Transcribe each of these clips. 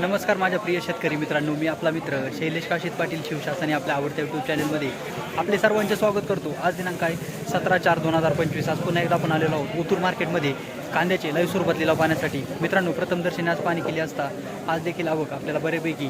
नमस्कार माझ्या प्रिय शेतकरी मित्रांनो मी आपला मित्र शैलेश काशीत पाटील शिवशासने आपल्या आवडत्या यूट्यूब चॅनलमध्ये आपले सर्वांचे स्वागत करतो. आज दिनांक आहे सतरा चार दोन हजार पंचवीस. आज पुन्हा एकदा आपण आलेलो आहोत ओतूर मार्केटमध्ये कांद्याचे लय स्वरूपात लिलाव पाहण्यासाठी. मित्रांनो प्रथमदर्शनी आज पाणी केली असता आज देखील आवक आपल्याला बऱ्यापैकी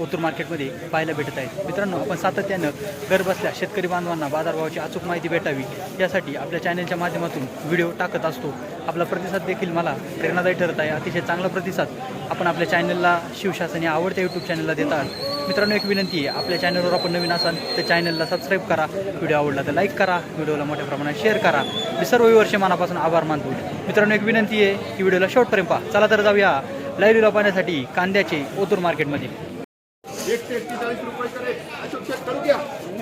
ओतूर मार्केटमध्ये पाहायला भेटत आहे. मित्रांनो आपण सातत्यानं घर बसल्या शेतकरी बांधवांना बाजारभावाची अचूक माहिती भेटावी. यासाठी आपल्या चॅनलच्या माध्यमातून व्हिडिओ टाकत असतो. आपला प्रतिसाद देखील मला प्रेरणादायी ठरत आहे. अतिशय चांगला प्रतिसाद आपण आपल्या चॅनलला शिवशासन या आवडत्या यूट्यूब चॅनलला देतात मित्रांनो एक विनंती आहे. आपल्या चॅनलवर आपण नवीन असाल तर चॅनलला सबस्क्राईब करा. व्हिडिओ आवडला तर लाईक करा. व्हिडिओला मोठ्या प्रमाणात शेअर करा. मी सर्व वर्ष मनापासून आभार मानतो. मित्रांनो एक विनंती आहे की व्हिडिओला शेवटपर्यंत पहा. चला तर जाऊया लाईव्हिला पाहण्यासाठी कांद्याचे ओतूर मार्केटमध्ये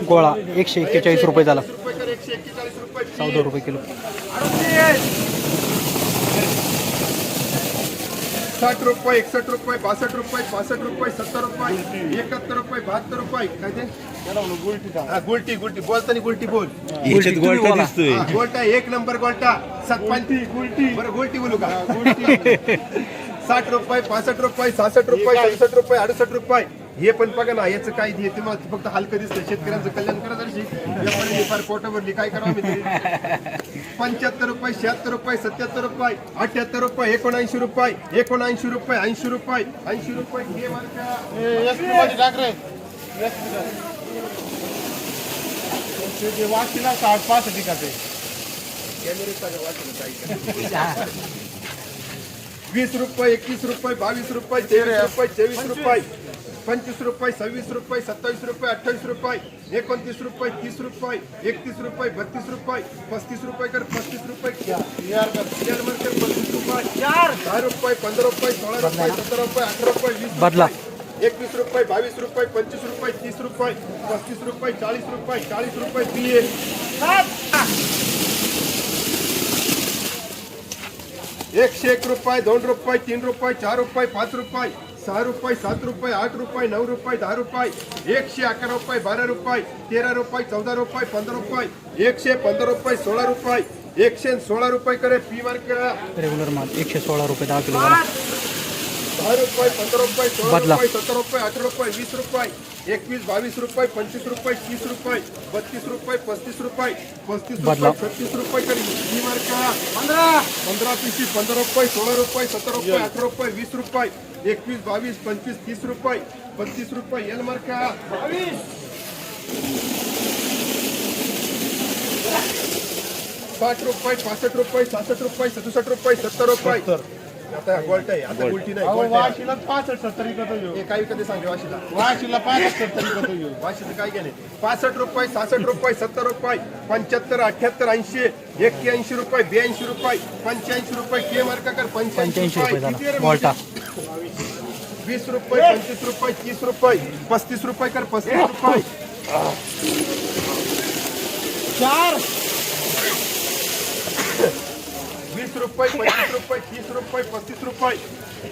गोळा एकशे एक्केचाळीस रुपये झाला. चौदा रुपये किलो. साठ रुपये एकसष्ट रुपये बासष्ट रुपये पासष्ट रुपये सत्तर रुपये एकाहत्तर रुपये बहात्तर रुपये काय ते हा, गुलटी गुलटी बोलताना गुलटी बोल याच्यात गोल्टा दिसतोय हा, गोल्टा एक नंबर गोल्टा सतपंची गुलटी बरं गुलटी बोलू का गुलटी साठ रुपये पासष्ट रुपये सहासष्ट रुपये सदुसष्ट रुपये अडुसष्ट रुपये हे पण बघा ना याचं काय हे तुम्हाला फक्त हलकं दिसतं. शेतकऱ्यांचं कल्याण करा जरशी. व्यापाऱ्यांनी फार काय करावं मी पंच्याहत्तर रुपये शहात्तर रुपये सत्याहत्तर रुपये अठ्याहत्तर रुपये एकोणऐंशी रुपये एकोणऐंशी रुपये ऐंशी रुपये ऐंशी रुपये. घे मार्का. वाशीला साठ पाच ठिकाते वीस रुपये एकवीस रुपये बावीस रुपये तेवीस रुपये चोवीस रुपये. पंचवीस रुपये सव्वीस रुपये सत्तावीस रुपये अठ्ठावीस रुपये एकोणतीस रुपये तीस रुपये एकतीस रुपये बत्तीस रुपये पस्तीस रुपये कर पस्तीस रुपये यार कर पस्तीस रुपये। दहा रुपये पंधरा रुपये सोळा रुपये सतरा रुपये अठरा रुपये वीस बदला. एकवीस रुपये बावीस रुपये पंचवीस रुपये तीस रुपये पस्तीस रुपये चाळीस रुपये चाळीस रुपये बी एकशे एक रुपये दोन रुपये तीन रुपये चार रुपये पाच रुपये. सहा रुपये सात रुपये आठ रुपये नऊ रुपये दहा रुपये एकशे अकरा रुपये बारा रुपये तेरा रुपये चौदा रुपये पंधरा रुपये एकशे पंधरा रुपये सोळा रुपये एकशे सोळा रुपये करे पी मार्केट रेग्युलर माल एकशे सोळा रुपये दहा किलो दहा रुपये पंधरा रुपये सोळा बदला. रुपये सतरा रुपये अठरा रुपये वीस रुपये एकवीस बावीस रुपये पंचवीस रुपये तीस रुपये बत्तीस रुपये पस्तीस रुपये पस्तीस बदला. रुपये छत्तीस रुपये करी ही मार्क पंधरा. पंधरा तीसशे पंधरा रुपये सोळा रुपये सतरा रुपये अठरा रुपये वीस रुपये एकवीस बावीस पंचवीस तीस रुपये बत्तीस रुपये एल मार्क साठ रुपये पासष्ट रुपये सहासष्ट रुपये सदुसष्ट रुपये सत्तर रुपये. आता गोल्ट आहे आता उलटी नाही गोल्ट आहे. वाशीला पासष्ट सत्तर येऊ हे वाशीला. वाशीला पासष्ट सत्तर इकत येऊ वाशीचं काय गेले पासष्ट रुपये रुपये सत्तर रुपये पंच्याहत्तर अठ्याहत्तर ऐंशी एक्क्याऐंशी रुपये ब्याऐंशी रुपये पंच्याऐंशी रुपये के मार्क कर पंच्याऐंशी रुपये वीस रुपये पंचवीस रुपये तीस रुपये पस्तीस रुपये कर पस्तीस रुपये. चार! वीस रुपये पंचवीस रुपये तीस रुपये पस्तीस रुपये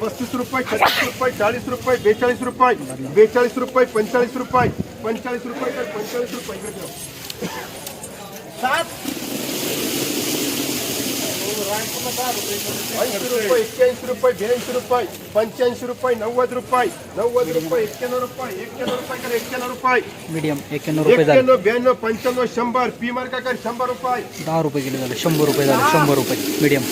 पस्तीस रुपये छत्तीस रुपये चाळीस रुपये बेचाळीस रुपये बेचाळीस रुपये पंचेचाळीस रुपये पंचेचाळीस रुपये कर पंचेचाळीस रुपये इकडे ठेव. ऐंशी रुपये एक्क्याऐंशी रुपये ब्याऐंशी रुपये पंच्याऐंशी रुपये नव्वद रुपये नव्वद रुपये एक्क्याण्णव रुपये एक्क्याण्णव रुपये कर एक्क्याण्णव रुपये. मीडियम एक्क्याण्णव रुपये झाले. एक्क्याण्णव ब्याण्णव पंच्याण्णव शंभर पी मार्का कर शंभर रुपये. दहा रुपये किलो झाले शंभर रुपये झाले शंभर रुपये मीडियम.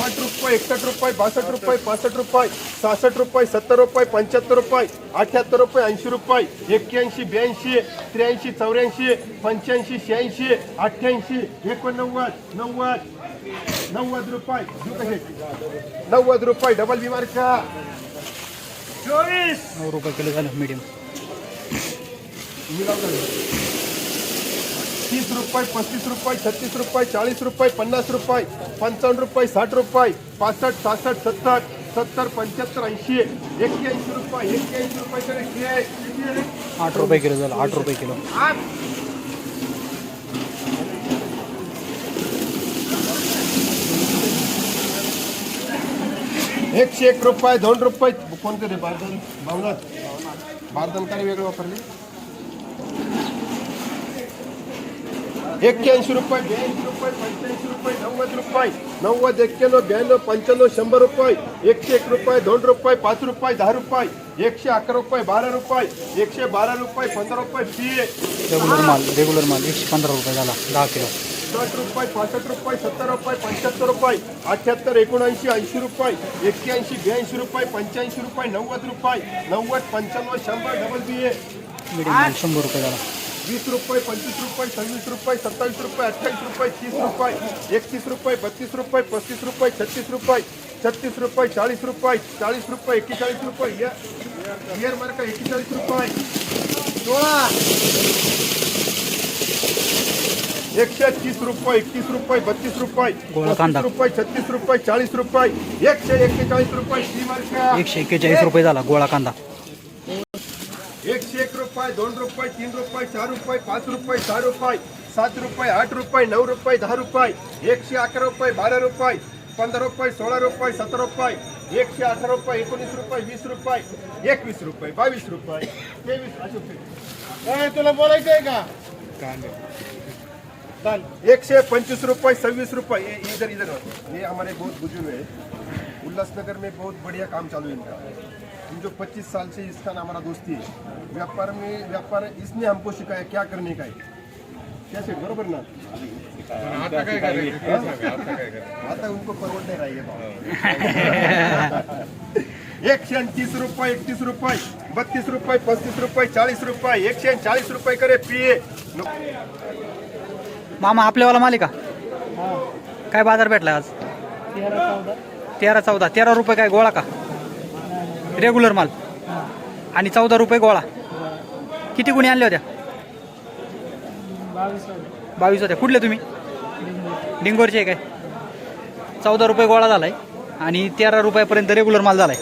साठ रुपये एकसष्ट रुपये बासष्ट रुपये पासष्ट रुपये सहासष्ट रुपये सत्तर रुपये पंच्याहत्तर रुपये अठ्याहत्तर रुपये ऐंशी रुपये एक्क्याऐंशी ब्याऐंशी त्र्याऐंशी चौऱ्याऐंशी पंच्याऐंशी शहाऐंशी अठ्ठ्याऐंशी एकोणनव्वद नव्वद नव्वद रुपये? नव्वद रुपये डबल बिमार का चोवीस. नऊ रुपये किलो झालं मीडियम तीस रुपये पस्तीस रुपये छत्तीस रुपये चाळीस रुपये पन्नास रुपये पंचावन्न रुपये साठ रुपये पासष्ट सहासष्ट सत्तर सत्तर पंच्याहत्तर ऐंशी एक्क्याऐंशी रुपये रुपये तर घे. किती आठ रुपये किलो झालं आठ रुपये किलो. एकशे एक रुपये दोन रुपये कोणते रे? बारदन भावनात बारदन काय वेगळे वापरले? एक्क्याऐंशी रुपये ब्याऐंशी रुपये पंच्याऐंशी रुपये नव्वद रुपये नव्वद एक्क्याण्णव ब्याण्णव पंच्याण्णव शंभर रुपये एकशे एक रुपये दोन रुपये पाच रुपये दहा रुपये एकशे अकरा रुपये बारा रुपये एकशे बारा रुपये पंधरा रुपये पी रेग्युलर माल रेग्युलर माल एकशे पंधरा रुपये झाला दहा किलो. साठ रुपये पासष्ट रुपये सत्तर रुपये पंच्याहत्तर रुपये अठ्याहत्तर एकोणऐंशी ऐंशी रुपये एक्क्याऐंशी ब्याऐंशी रुपये पंच्याऐंशी रुपये नव्वद रुपये नव्वद पंच्याण्णव शंभर डबल बी ए. शंभर रुपये झाला. वीस रुपये पंचवीस रुपये सव्वीस रुपये सत्तावीस रुपये अठ्ठावीस रुपये तीस रुपये एकतीस रुपये बत्तीस रुपये पस्तीस रुपये छत्तीस रुपये छत्तीस रुपये चाळीस रुपये चाळीस रुपये एक्केचाळीस रुपये इयर मार्क एक्केचाळीस रुपये. सोळा. एकशे तीस रुपये एकतीस रुपये बत्तीस रुपये गोळा कांदा. पस्तीस रुपये छत्तीस रुपये चाळीस रुपये एकशे एक्केचाळीस रुपये एकशे एक्केचाळीस रुपये झाला गोळा कांदा. रुपये, दोन रुपये, तीन रुपये, चार रुपये, पाच रुपये, सहा रुपये, सात रुपये, आठ रुपये, नऊ रुपये, दहा रुपये, एकशे अकरा रुपये, बारा रुपये, पंधरा रुपये, सोळा रुपये, सतरा रुपये, एकशे अठरा रुपये, एकोणीस रुपये, वीस रुपये, एकवीस रुपये, बावीस रुपये, तेवीस रुपये. तुला बोलायचं आहे का एकशे पंचवीस रुपये छब्बीस रुपये इधर इधर. ये हमारे बहुत बुज़ुर्ग है उल्लासनगर में बहुत बढ़िया काम चालू है इनका. इन जो 25 साल से इसका ना हमारा दोस्ती है व्यापार में व्यापार इसने हमको सिखाया क्या करने का है। कैसे? बरोबर ना? आता काय करायचं आता उनको परवड नहीं रहेगा एकशे तीस रुपये एकतीस रुपये बत्तीस रुपये पस्तीस रुपये चाळीस रुपये एकशे चाळीस रुपये करे पिये मामा आपल्यावाला माल आहे? का काय बाजार भेटला आज? तेरा चौदा. तेरा रुपये काय गोळा का? रेग्युलर माल. आणि चौदा रुपये गोळा. किती गुणी आणल्या होत्या? बावीस होत्या. कुठले तुम्ही? डिंगोरचे आहे काय? चौदा रुपये गोळा झालाय. आणि तेरा रुपयापर्यंत रेग्युलर माल झालाय.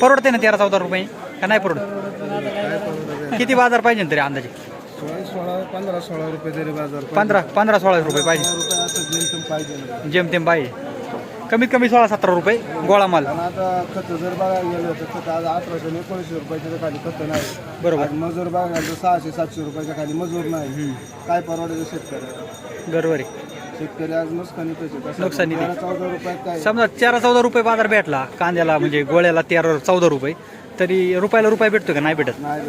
परवडते ना तेरा चौदा रुपये? का नाही परवडत? किती बाजार पाहिजे ना तरी अंदाजे? पंधरा सोळा रुपये पंधरा पंधरा सोळा रुपये पाहिजे. जेमतेम पाहिजे. कमीत कमी सोळा सतरा रुपये गोळा माल. आणि आता खत जर बघायला गेलं तर खत आज अठराशे आणि एकोणीसशे रुपयाच्या खाली खत नाही. बरोबर. आणि मजूर बघायला तर सहाशे सातशे रुपयाच्या खाली मजूर नाही. काय परवडायचं शेतकऱ्याला? बरोबर आहे. शेतकरी आज नुकसानीत आहे. चौदा रुपयात काय? समजा तेरा चौदा रुपये बाजार भेटला कांद्याला म्हणजे गोळ्याला तेरा चौदा रुपये. तरी रुपयाला रुपया भेटतो का? नाही भेटत. नाही.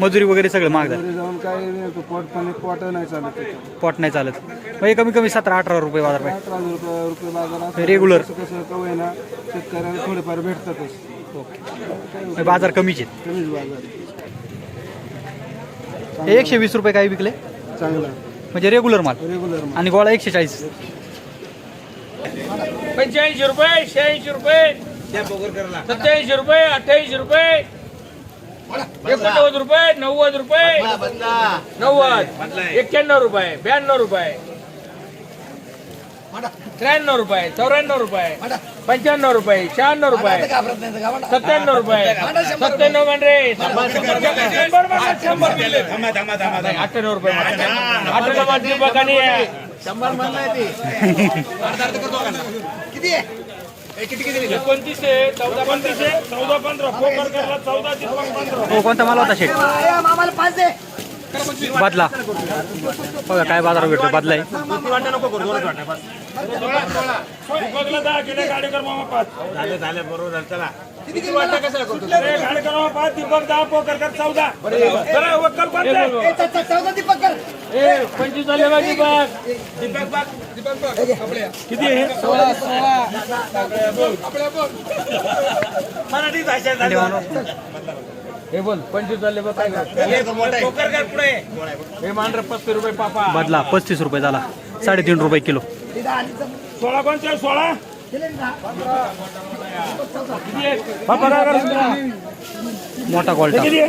मजुरी वगैरे सगळं महाग घरी जाऊन काय नाही, तो पोट पण पोट नाही चालत त्याच्यात. पॉट नाही चालत. म्हणजे कमी कमी सतरा अठरा रुपये बाजार पाहिजे अठरा रुपये रुपये बाजारात Regular. कसं कसं कवय ना शेतकऱ्याला थोडेफार भेटतातच. म्हणजे बाजार कमीच आहेत. कमीच बाजार हे एकशे वीस रुपये काय विकले? चांगला. म्हणजे रेग्युलर माल. रेग्युलर आणि गोळा एकशे चाळीस. पंच्याऐंशी रुपये शहाऐंशी रुपये. सत्याऐंशी रुपये अठ्ठ्याऐंशी रुपये एकोणनव्वद रुपये नव्वद रुपये नव्वद एक्क्याण्णव रुपये ब्याण्णव रुपये त्र्याण्णव रुपये चौऱ्याण्णव रुपये पंच्याण्णव रुपये शहाण्णव रुपये सत्त्याण्णव रुपये सत्त्याण्णव म्हणजे अठ्ठ्याण्णव रुपये. अठ्ठ्याण्णव म्हणजे बघानी एकोणतीस आहे चौदा पंचवीस आहे चौदा पंधरा. पोकर करला पंधरा. हो कोणता माल होता शेट बदला. बघा काय बाजार भेटतो बदला पंचवीस झाले किती मराठी भाषा झाली. हे बोल पंचवीस झाले बघ काय हे मांढर पस्तीस रुपये पापा. बदला पस्तीस रुपये झाला. साडेतीन रुपये किलो. सोळा कोणत्या सोळा? मोठा क्वालिटी हे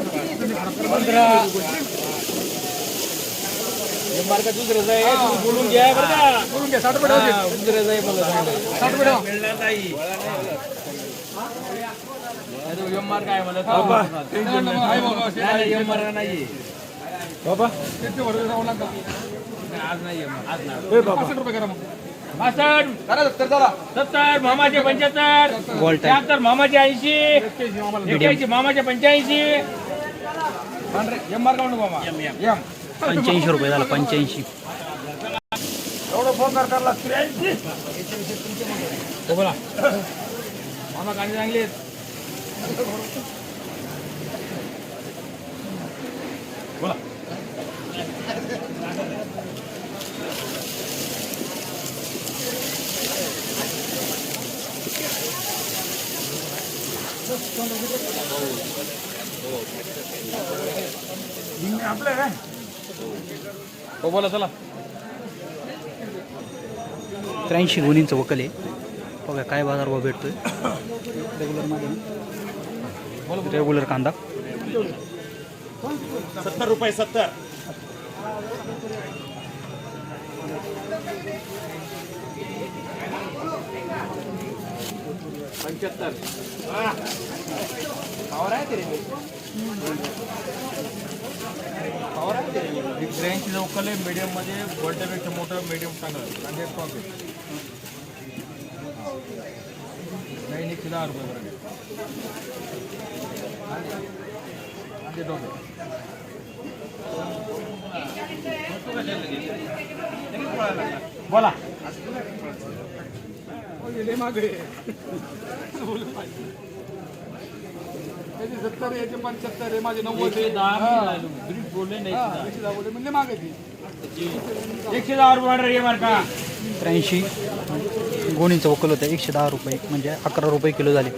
बोलून घ्या बरं का. बोलून घ्या. साठ रुपये. साठ रुपये मिळणार नाही अरे, यम मार्ग आहे मला टेन्शन नाही. नाही, नाही, यम मार्ग नाही बाबा सत्तर मामाचे पंच्याहत्तर. शहात्तर मामाचे ऐंशी. एक्क्याऐंशी मामाचे पंच्याऐंशी. एम मामा. एम पंच्याऐंशी रुपये झाला पंच्याऐंशी. एवढं फोन कर करला त्र्याऐंशी हो बोला. मामा कांदे चांगले आहेत. बोला. आपलं काय? हो बोला चला. त्र्याऐंशी गुणींचं वकल आहे. बघा काय बाजारभाव भेटतोय. रेग्युलरमध्ये. रेग्युलर कांदा. सत्तर रुपये सत्तर. पंच्याहत्तर. त्र्याऐंशी लोकल आहे मीडियममध्ये वर्ल्डपेक्षा मोठं मीडियम चांगलं. आणि स्टॉक आहे नाही दहा रुपये बोला. सत्तर याचे पंच्याहत्तर आहे माझे नव्वद एकशे दहा. बोलले नाही म्हणले मागे ती. एकशे दहा रुपये ऑर्डर ये मार का. त्र्याऐंशी. गोणींचं वकल होतं एकशे दहा रुपये म्हणजे अकरा रुपये किलो झाले.